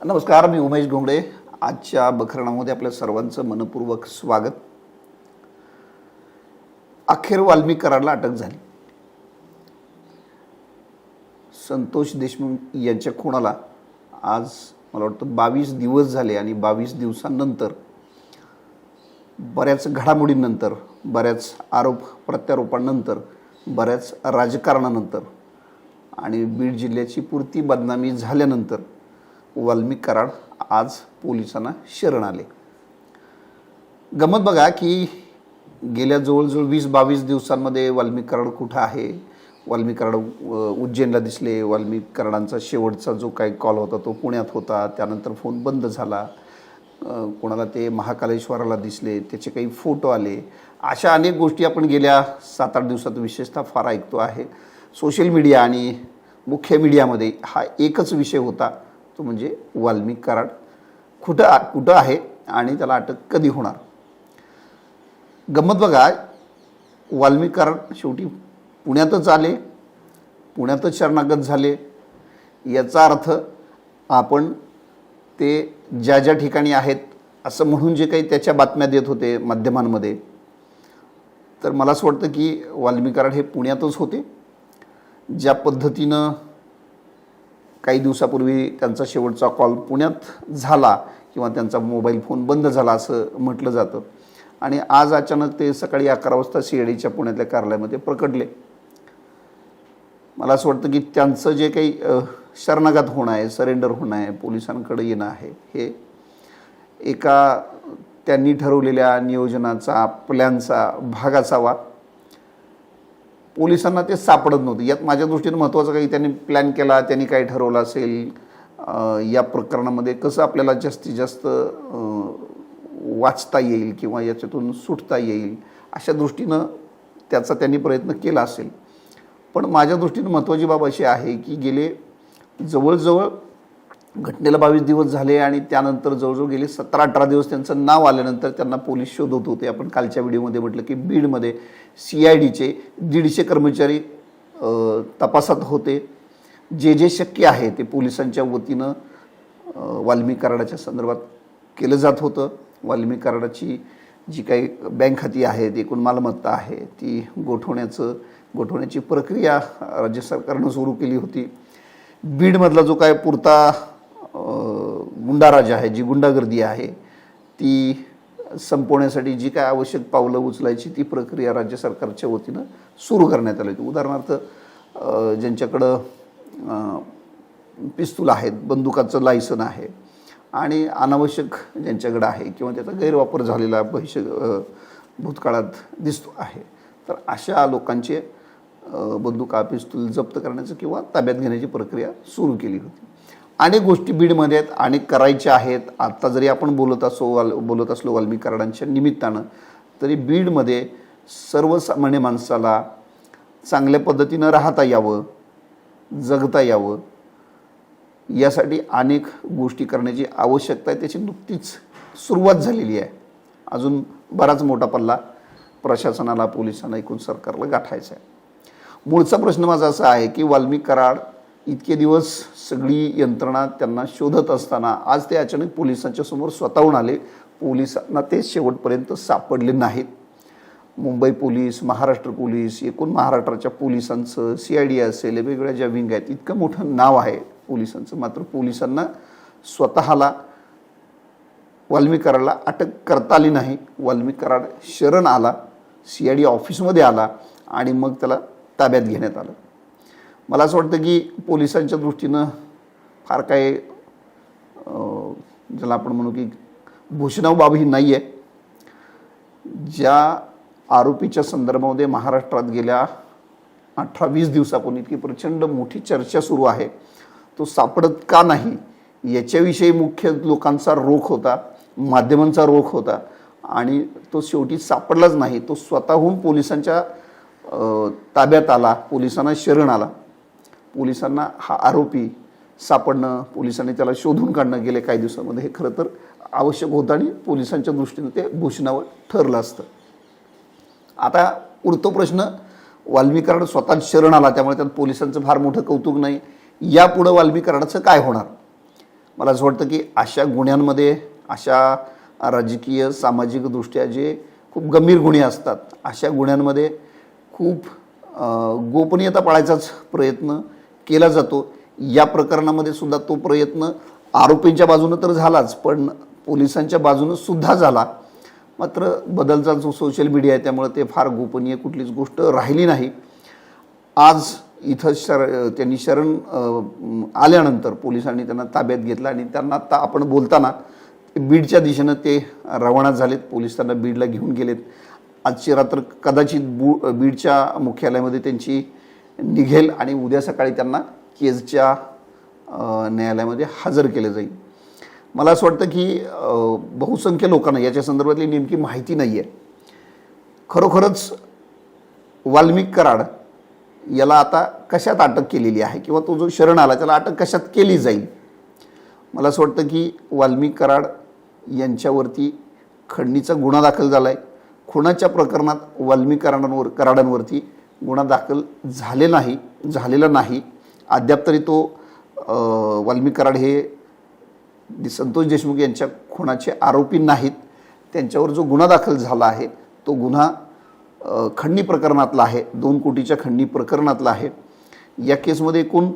नमस्कार मी उमेश घोंगडे. आजच्या बखरणामध्ये आपल्या सर्वांचं मनपूर्वक स्वागत. अखेर वाल्मिक अटक झाली. संतोष देशमुख यांच्या खुणाला आज मला वाटतं बावीस दिवस झाले आणि बावीस दिवसांनंतर बऱ्याच घडामोडींनंतर बऱ्याच आरोप प्रत्यारोपांनंतर बऱ्याच राजकारणानंतर आणि बीड जिल्ह्याची पुरती बदनामी झाल्यानंतर वाल्मिक कराड आज पोलिसांना शरण आले. गमत बघा की गेल्या जवळजवळ वीस बावीस दिवसांमध्ये वाल्मिक कराड कुठं आहे? वाल्मिक कराड उज्जैनला दिसले. वाल्मिक कराडांचा शेवटचा जो काही कॉल होता तो पुण्यात होता. त्यानंतर फोन बंद झाला. कोणाला ते महाकालेश्वराला दिसले. त्याचे काही फोटो आले. अशा अनेक गोष्टी आपण गेल्या सात आठ दिवसात विशेषतः फार ऐकतो आहे. सोशल मीडिया आणि मुख्य मीडियामध्ये हा एकच विषय होता. तो म्हणजे वाल्मिक कराड. कुठं आ- कुठं आहे आणि त्याला अटक कधी होणार? गंमत बघा वाल्मिक कराड शेवटी पुण्यातच आले पुण्यातच शरणागत झाले. याचा अर्थ आपण ते ज्या ज्या ठिकाणी आहेत असं म्हणून जे काही त्याच्या बातम्या देत होते माध्यमांमध्ये तर मला असं वाटतं की वाल्मिकराड हे पुण्यातच होते. ज्या पद्धतीनं काही दिवसापूर्वी त्यांचा शेवटचा कॉल पुण्यात झाला किंवा त्यांचा मोबाईल फोन बंद झाला असं म्हटलं जातं. आणि आज अचानक ते सकाळी अकरा वाजता सी डीच्या पुण्यातल्या कार्यालयामध्ये प्रकटले. मला असं वाटतं की त्यांचं जे काही शरणागत होणं आहे सरेंडर होणं आहे पोलिसांकडे येणं आहे हे एका त्यांनी ठरवलेल्या नियोजनाचा प्लॅनचा भाग असावा. पोलिसांना ते सापडत नव्हतं. यात माझ्या दृष्टीनं महत्त्वाचं काही त्यांनी प्लॅन केला त्यांनी काय ठरवलं असेल या प्रकरणामध्ये कसं आपल्याला जास्तीत जास्त वाचता येईल किंवा याच्यातून सुटता येईल अशा दृष्टीनं त्याचा त्यांनी प्रयत्न केला असेल. पण माझ्या दृष्टीनं महत्त्वाची बाब अशी आहे की गेले जवळजवळ घटनेला बावीस दिवस झाले आणि त्यानंतर जवळजवळ गेले सतरा अठरा दिवस त्यांचं नाव आल्यानंतर त्यांना पोलीस शोधत होते. आपण कालच्या व्हिडिओमध्ये म्हटलं की बीडमध्ये सी आय डीचे दीडशे कर्मचारी तपासात होते. जे जे शक्य आहे ते पोलिसांच्या वतीनं वाल्मी कराडाच्या संदर्भात केलं जात होतं. वाल्मी कराडाची जी काही बँक खाती आहेत एकूण मालमत्ता आहे ती गोठवण्याचं गोठवण्याची प्रक्रिया राज्य सरकारनं सुरू केली होती. बीडमधला जो काय पुरता गुंडाराज आहे जी गुंडागर्दी आहे ती संपवण्यासाठी जी काय आवश्यक पावलं उचलायची ती प्रक्रिया राज्य सरकारच्या वतीनं सुरू करण्यात आली होती. उदाहरणार्थ ज्यांच्याकडं पिस्तूल आहेत बंदुकाचं लायसन आहे आणि अनावश्यक ज्यांच्याकडं आहे किंवा त्याचा गैरवापर झालेला भविष्य भूतकाळात दिसतो आहे तर अशा लोकांचे बंदुका पिस्तूल जप्त करण्याचं किंवा ताब्यात घेण्याची प्रक्रिया सुरू केली होती. अनेक गोष्टी बीडमध्ये आहेत अनेक करायच्या आहेत. आत्ता जरी आपण बोलत असो वाल बोलत असलो वाल्मिक कराडांच्या निमित्तानं तरी बीडमध्ये सर्वसामान्य माणसाला चांगल्या पद्धतीनं राहता यावं जगता यावं यासाठी अनेक गोष्टी करण्याची आवश्यकता आहे. त्याची नुकतीच सुरुवात झालेली आहे. अजून बराच मोठा पल्ला प्रशासनाला पोलिसांना एकूण सरकारला गाठायचा आहे. मूळचा प्रश्न माझा असा आहे की वाल्मिक कराड इतके दिवस सगळी यंत्रणा त्यांना शोधत असताना आज ते अचानक पोलिसांच्या समोर स्वतःहून आले. पोलिसांना ते शेवटपर्यंत सापडले नाहीत. मुंबई पोलीस महाराष्ट्र पोलीस एकूण महाराष्ट्राच्या पोलिसांचं सी आय डी असेल वेगवेगळ्या ज्या विंग आहेत इतकं मोठं नाव आहे पोलिसांचं. मात्र पोलिसांना स्वतःला वाल्मीकराला अटक करता आली नाही. वाल्मीकराड शरण आला सी आय डी ऑफिसमध्ये आला आणि मग त्याला ताब्यात घेण्यात आलं. मला असं वाटतं की पोलिसांच्या दृष्टीनं फार काय ज्याला आपण म्हणू की भूषणाव बाब ही नाही आहे ज्या आरोपीच्या संदर्भामध्ये महाराष्ट्रात गेल्या अठरा वीस दिवसापूर्वी इतकी प्रचंड मोठी चर्चा सुरू आहे तो सापडत का नाही याच्याविषयी मुख्य लोकांचा रोख होता माध्यमांचा रोख होता आणि तो शेवटी सापडलाच नाही. तो स्वतःहून पोलिसांच्या ताब्यात आला पोलिसांना शरण आला. पोलिसांना हा आरोपी सापडणं पोलिसांनी त्याला शोधून काढणं गेले काही दिवसामध्ये हे खरं तर आवश्यक होतं आणि पोलिसांच्या दृष्टीने ते भूषणावर ठरलं असतं. आता उरतो प्रश्न वाल्मीकरण स्वतः स्वतःच शरण आला त्यामुळे त्यात पोलिसांचं फार मोठं कौतुक नाही. यापुढं वाल्मिक काय होणार? मला असं वाटतं की अशा गुन्ह्यांमध्ये अशा राजकीय सामाजिकदृष्ट्या जे खूप गंभीर गुन्हे असतात अशा गुन्ह्यांमध्ये खूप गोपनीयता पाळायचाच प्रयत्न केला जातो या प्रकरणामध्ये सुद्धा तो प्रयत्न आरोपींच्या बाजूनं तर झालाच पण पोलिसांच्या बाजूनं सुद्धा झाला. मात्र बदलचा जो सोशल मीडिया आहे त्यामुळे ते फार गोपनीय कुठलीच गोष्ट राहिली नाही. आज इथं शर त्यांनी शरण आल्यानंतर पोलिसांनी त्यांना ताब्यात घेतलं आणि त्यांना आता आपण बोलताना बीडच्या दिशेनं ते रवाना झालेत. पोलीस त्यांना बीडला घेऊन गेलेत. आजची रात्र कदाचित बु बीडच्या मुख्यालयामध्ये त्यांची निघेल आणि उद्या सकाळी त्यांना केजच्या न्यायालयामध्ये हजर केलं जाईल. मला असं वाटतं की बहुसंख्य लोकांना याच्या संदर्भातली नेमकी माहिती नाही आहे खरोखरच वाल्मिक कराड याला आता कशात अटक केलेली आहे किंवा तो जो शरण आला त्याला अटक कशात केली जाईल? मला असं वाटतं की वाल्मिक कराड यांच्यावरती खंडणीचा गुन्हा दाखल झाला आहे खुणाच्या प्रकरणात वाल्मिक कराडांवर कराडांवरती गुन्हा दाखल झाले नाही झालेला नाही. अद्याप तरी तो वाल्मी कराड हे संतोष देशमुख यांच्या खुनाचे आरोपी नाहीत. त्यांच्यावर जो गुन्हा दाखल झाला आहे तो गुन्हा खंडणी प्रकरणातला आहे दोन कोटीच्या खंडणी प्रकरणातला आहे. या केसमध्ये एकूण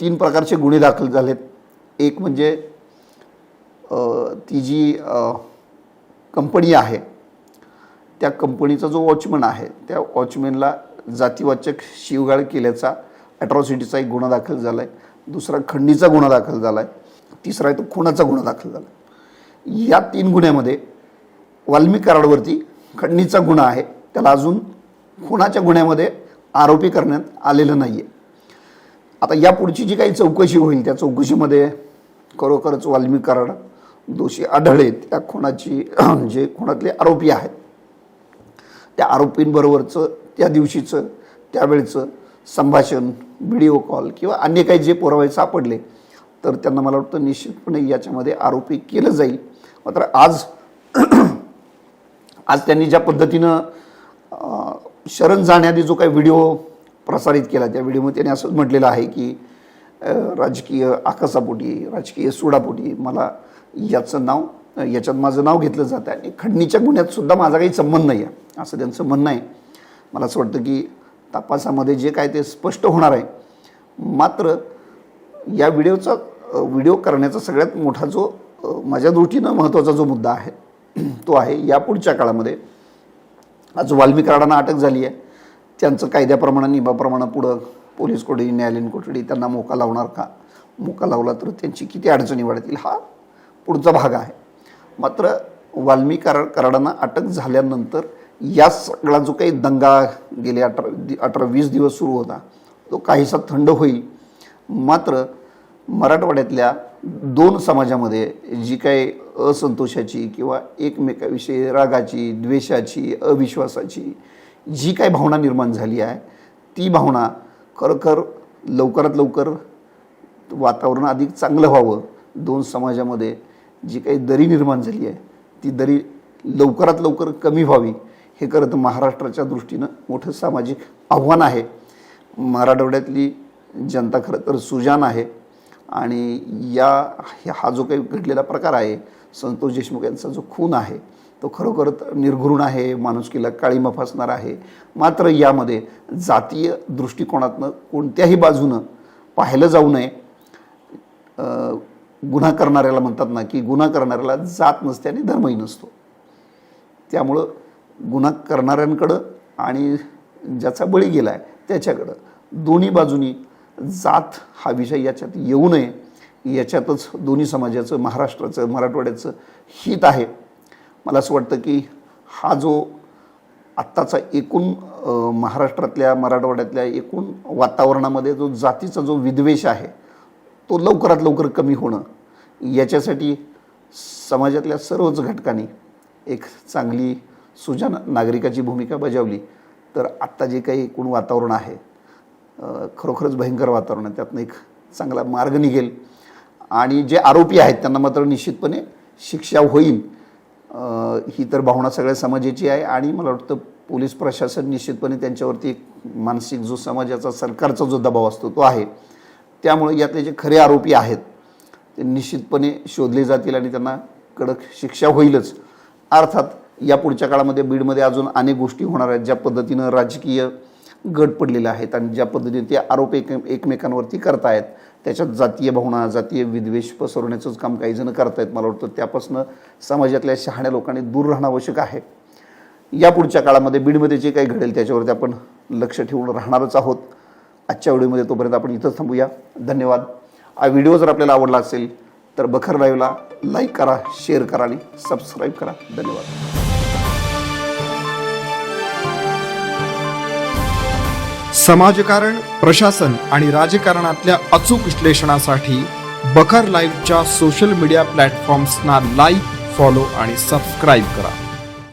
तीन प्रकारचे गुन्हे दाखल झालेत. एक म्हणजे ती जी कंपनी आहे त्या कंपनीचा जो वॉचमन आहे त्या वॉचमॅनला जातीवाचक शिवगाळ केल्याचा ॲट्रॉसिटीचा एक गुन्हा दाखल झाला आहे दुसरा खंडीचा गुन्हा दाखल झाला आहे तिसरा आहे तो खुनाचा गुन्हा दाखल झाला आहे या तीन गुन्ह्यामध्ये वाल्मिक कराडवरती खंडणीचा गुन्हा आहे. त्याला अजून खुनाच्या गुन्ह्यामध्ये आरोपी करण्यात आलेलं नाही आहे आता यापुढची जी काही चौकशी होईल त्या चौकशीमध्ये खरोखरच वाल्मी कराड दोषी आढळेत त्या खुनाची जे खुनातले आरोपी आहेत त्या आरोपींबरोबरचं त्या दिवशीचं त्यावेळचं संभाषण व्हिडिओ कॉल किंवा अन्य काही जे पुरावे सापडले तर त्यांना मला वाटतं निश्चितपणे याच्यामध्ये आरोपी केलं जाईल. मात्र आज आज त्यांनी ज्या पद्धतीनं शरण जाण्याआधी जो काही व्हिडिओ प्रसारित केला त्या व्हिडिओमध्ये त्यांनी असंच म्हटलेलं आहे की राजकीय आकासापोटी राजकीय सुडापोटी मला याचं नाव याच्यात माझं नाव घेतलं जातं आणि खंडणीच्या गुन्ह्यात सुद्धा माझा काही संबंध नाही आहे असं त्यांचं म्हणणं आहे. मला असं वाटतं की तपासामध्ये जे काय ते स्पष्ट होणार आहे. मात्र या व्हिडिओचा व्हिडिओ करण्याचा सगळ्यात मोठा जो माझ्या दृष्टीनं महत्त्वाचा जो मुद्दा आहे तो आहे यापुढच्या काळामध्ये आज वाल्मिक राडांना अटक झाली आहे. त्यांचं कायद्याप्रमाणे नियमाप्रमाणे पुढं पोलीस कोठडी न्यायालयीन कोठडी त्यांना मोका लावणार का? मोका लावला तर त्यांची किती अडचणी वाढतील? हा पुढचा भाग आहे. मात्र वाल्मिक कराडांना अटक झाल्यानंतर या सगळा जो काही दंगा गेले अठरा अठरा वीस दिवस सुरू होता. तो काहीसा थंड होईल. मात्र मराठवाड्यातल्या दोन समाजामध्ये जी काही असंतोषाची किंवा एकमेकाविषयी रागाची द्वेषाची अविश्वासाची जी काही भावना निर्माण झाली आहे ती भावना खरोखर लवकरात लवकर वातावरण अधिक चांगलं व्हावं दोन समाजामध्ये जी काही दरी निर्माण झाली आहे ती दरी लवकरात लवकर कमी व्हावी हे खरं तर महाराष्ट्राच्या दृष्टीनं मोठं सामाजिक आव्हान आहे. मराठवाड्यातली जनता खरं तर सुजान आहे आणि या हा जो काही घडलेला प्रकार आहे संतोष देशमुख यांचा जो खून आहे तो खरोखर निर्घृण आहे माणुसकीला काळीमा फासणार आहे. मात्र यामध्ये जातीय दृष्टिकोनातनं कोणत्याही बाजूनं पाहिलं जाऊ नये गुन्हा करणाऱ्याला म्हणतात ना की गुन्हा करणाऱ्याला जात नसते आणि धर्मही नसतो. त्यामुळं गुन्हा करणाऱ्यांकडं आणि ज्याचा बळी गेला आहे त्याच्याकडं दोन्ही बाजूनी जात हा विषय याच्यात येऊ नये. याच्यातच दोन्ही समाजाचं महाराष्ट्राचं मराठवाड्याचं हित आहे. मला असं वाटतं की हा जो आत्ताचा एकूण महाराष्ट्रातल्या मराठवाड्यातल्या एकूण वातावरणामध्ये जो जातीचा जो विद्वेष आहे तो लवकरात लवकर कमी होणं याच्यासाठी समाजातल्या सर्वच घटकांनी एक चांगली सुजान नागरिकाची भूमिका बजावली. तर आत्ता जे काही एकूण वातावरण आहे खरोखरच भयंकर वातावरण आहे. त्यातनं एक चांगला मार्ग निघेल. आणि जे आरोपी आहेत त्यांना मात्र निश्चितपणे शिक्षा होईल. ही तर भावना सगळ्या समाजाची आहे. आणि मला वाटतं पोलीस प्रशासन निश्चितपणे त्यांच्यावरती एक मानसिक जो समाजाचा सरकारचा जो दबाव असतो तो आहे. त्यामुळे यातले जे खरे आरोपी आहेत ते निश्चितपणे शोधले जातील आणि त्यांना कडक शिक्षा होईलच. अर्थात या पुढच्या काळामध्ये बीडमध्ये अजून अनेक गोष्टी होणार आहेत ज्या पद्धतीनं राजकीय गट पडलेले आहेत आणि ज्या पद्धतीने ते आरोप एक एकमेकांवरती करतायत. त्याच्यात जातीय भावना जातीय विद्वेष पसरवण्याचंच काम काही जण करतायत मला वाटतं. त्यापासून समाजातल्या शहाण्या लोकांनी दूर राहणं आवश्यक आहे. या पुढच्या काळामध्ये बीडमध्ये जे काही घडेल त्याच्यावरती आपण लक्ष ठेवून राहणारच आहोत. आजच्या व्हिडिओमध्ये तोपर्यंत आपण इथंच थांबूया. धन्यवाद. हा व्हिडिओ जर आपल्याला आवडला असेल तर बखर लाईव्हला लाईक करा शेअर करा आणि सबस्क्राईब करा. धन्यवाद. समाजकारण प्रशासन आणि राजकारणातल्या अचूक विश्लेषणासाठी बखर लाईव्हच्या सोशल मीडिया प्लॅटफॉर्म्सना लाईक फॉलो आणि सबस्क्राईब करा.